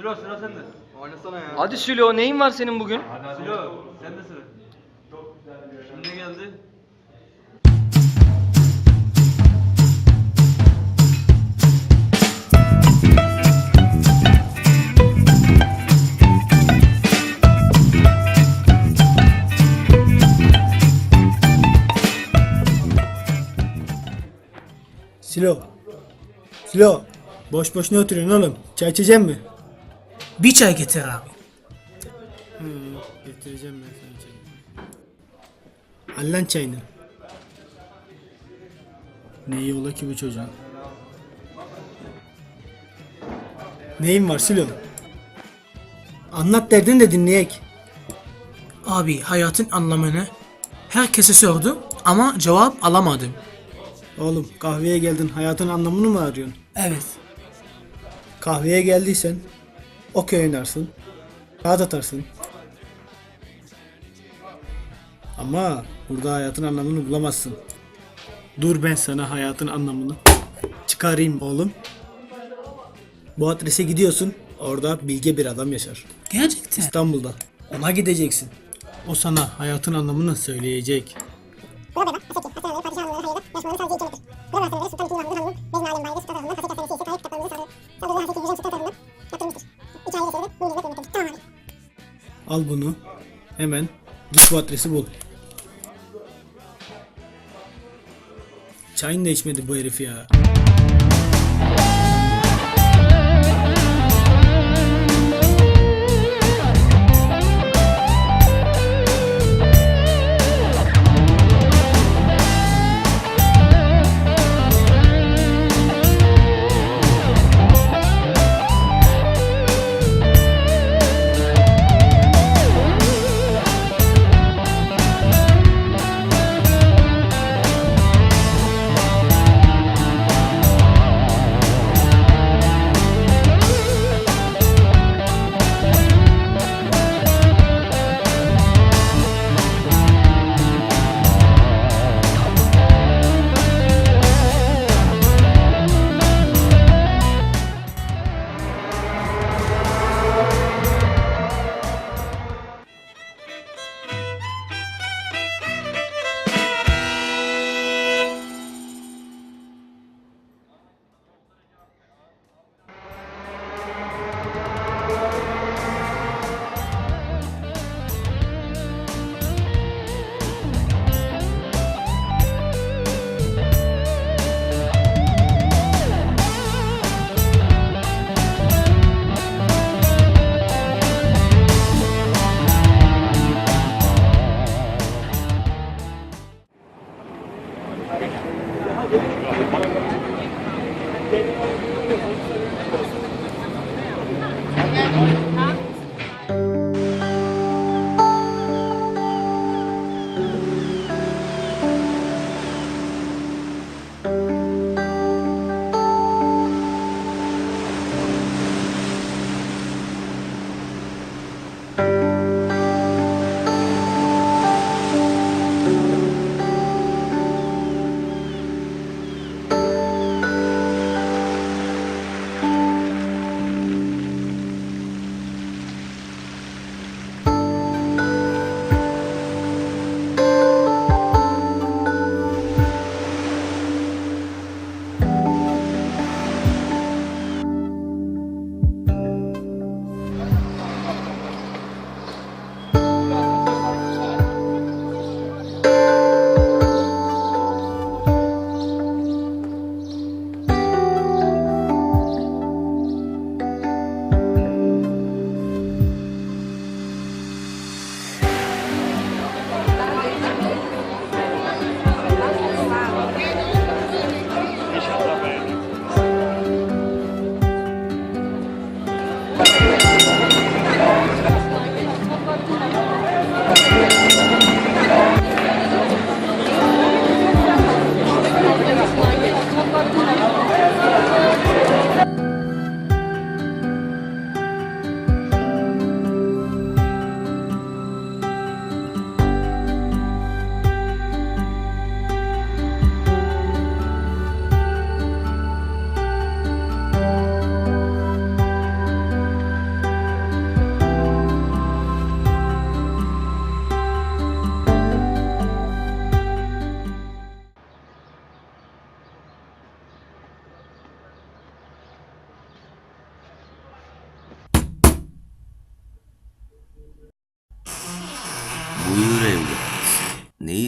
Sülo sıra sende. Oynasana ya. Hadi Sülo neyin var senin bugün? Sülo sende sıra. Şimdi geldi? Silo. Silo. Boş boş ne oturuyorsun oğlum? Çay içecek mi? Bir çay getir abi. Getireceğim ben sana çayı. Al lan çayını. Ne iyi ola ki bu çocuğun. Neyin var Silo? Anlat derdin de dinleyek. Abi hayatın anlamını herkese sordum ama cevap alamadım. Oğlum kahveye geldin hayatın anlamını mı arıyorsun? Evet. Kahveye geldiysen okey oynarsın. Kağıt atarsın. Ama burada hayatın anlamını bulamazsın. Dur ben sana hayatın anlamını çıkarayım oğlum. Bu adrese gidiyorsun. Orada bilge bir adam yaşar. Gerçekten. İstanbul'da. Ona gideceksin. O sana hayatın anlamını söyleyecek. Al bunu. Hemen git bu adresi bul. Çayını da içmedi bu herif ya.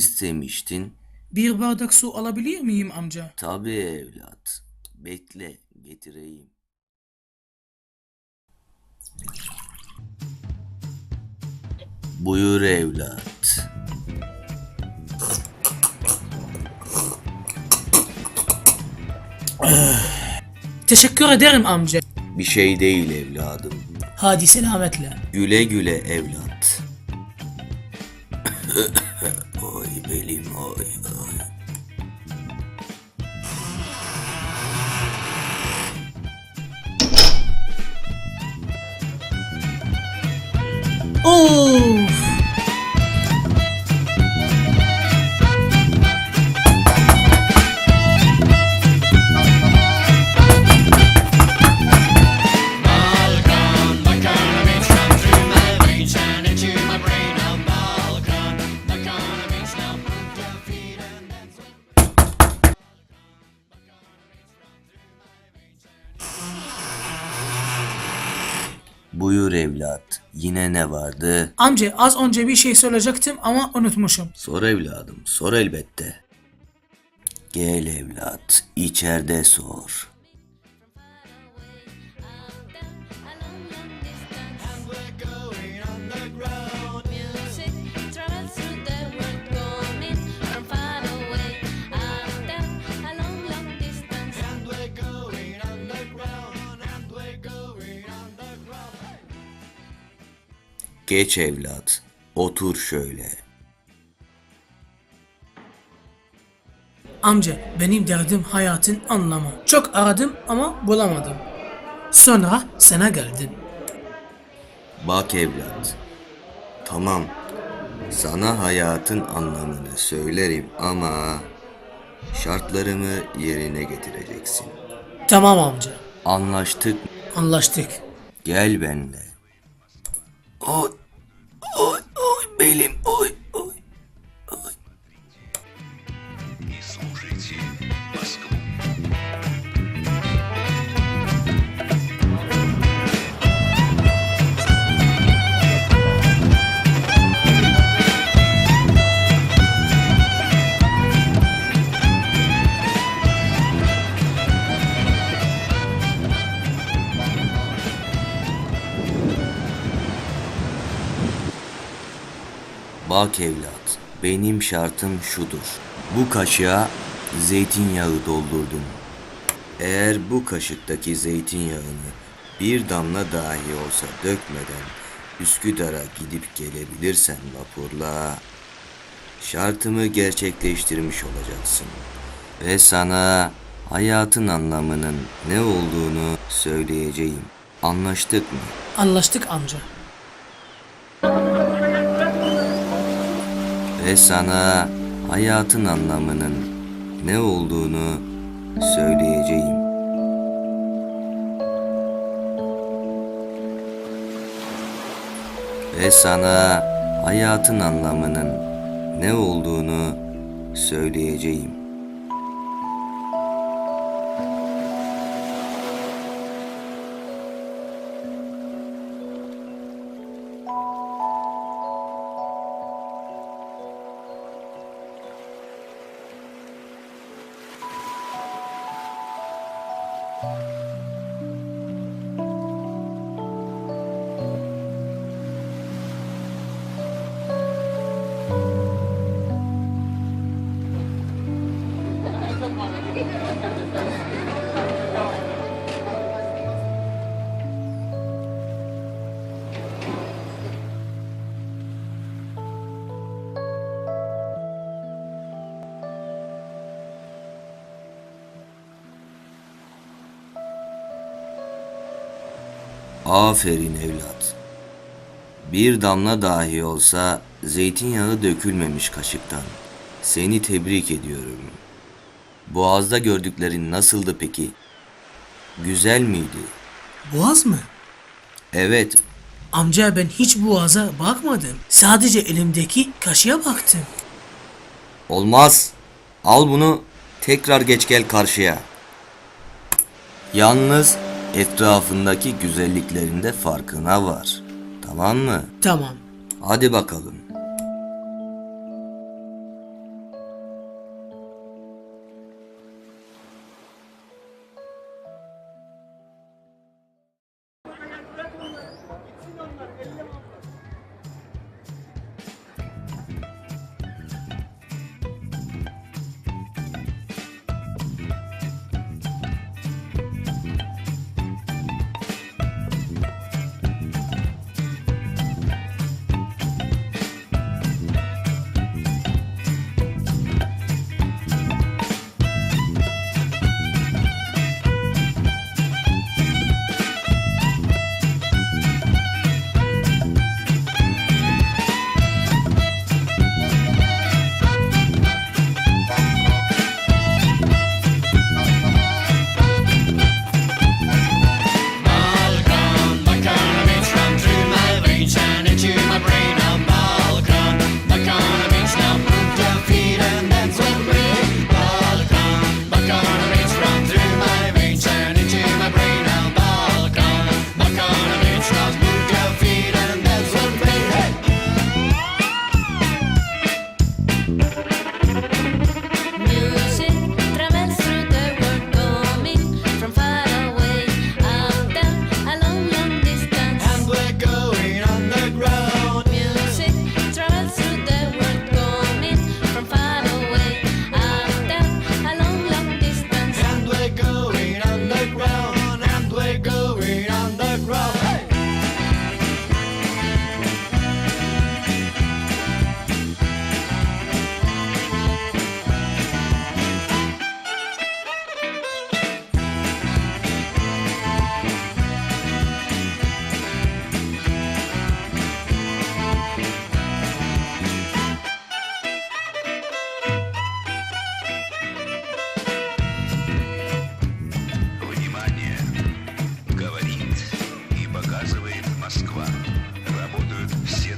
İstemiştin? Bir bardak su alabilir miyim amca? Tabii evlat. Bekle, getireyim. Buyur evlat. Teşekkür ederim amca. Bir şey değil evladım. Hadi selametle. Güle güle evlat. Oy Buyur evlat. Yine ne vardı? Amca az önce bir şey söyleyecektim ama unutmuşum. Sor evladım, sor elbette. Gel evlat, içeride sor. Geç evlat, otur şöyle. Amca benim derdim hayatın anlamı. Çok aradım ama bulamadım. Sonra sana geldim. Bak evlat. Tamam. Sana hayatın anlamını söylerim ama şartlarımı yerine getireceksin. Tamam amca. Anlaştık. Anlaştık. Gel benimle. Oy, ôi ôi bị liềm ôi. Bak evlat, benim şartım şudur. Bu kaşığa zeytinyağı doldurdum. Eğer bu kaşıktaki zeytinyağını bir damla dahi olsa dökmeden Üsküdar'a gidip gelebilirsen vapurla şartımı gerçekleştirmiş olacaksın. Ve sana hayatın anlamının ne olduğunu söyleyeceğim. Anlaştık mı? Anlaştık amca. Ve sana hayatın anlamının ne olduğunu söyleyeceğim. Ve sana hayatın anlamının ne olduğunu söyleyeceğim. Aferin evlat. Bir damla dahi olsa zeytinyağı dökülmemiş kaşıktan. Seni tebrik ediyorum. Boğazda gördüklerin nasıldı peki? Güzel miydi? Boğaz mı? Evet, Amca ben hiç boğaza bakmadım. Sadece elimdeki kaşığa baktım. olmaz. Al bunu, tekrar geç gel karşıya. Yalnız etrafındaki güzelliklerinde farkına var. Tamam mı? Tamam. Hadi bakalım.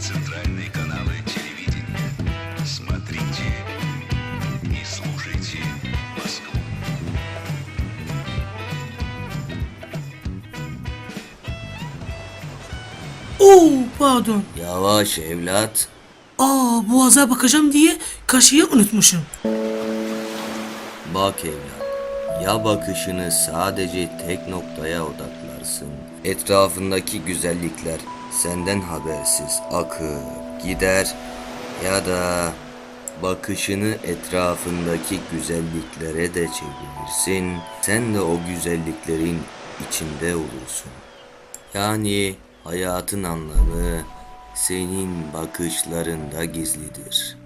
центральные каналы телевидения. Смотрите и слушайте Москву. Oo pardon. Yavaş evlat. Aa boğaza bakacağım diye kaşığı unutmuşum. Bak evlat. Ya bakışını sadece tek noktaya odaklarsın. Etrafındaki güzellikler senden habersiz akıp gider ya da bakışını etrafındaki güzelliklere de çevirirsin. Sen de o güzelliklerin içinde olursun. Yani hayatın anlamı senin bakışlarında gizlidir.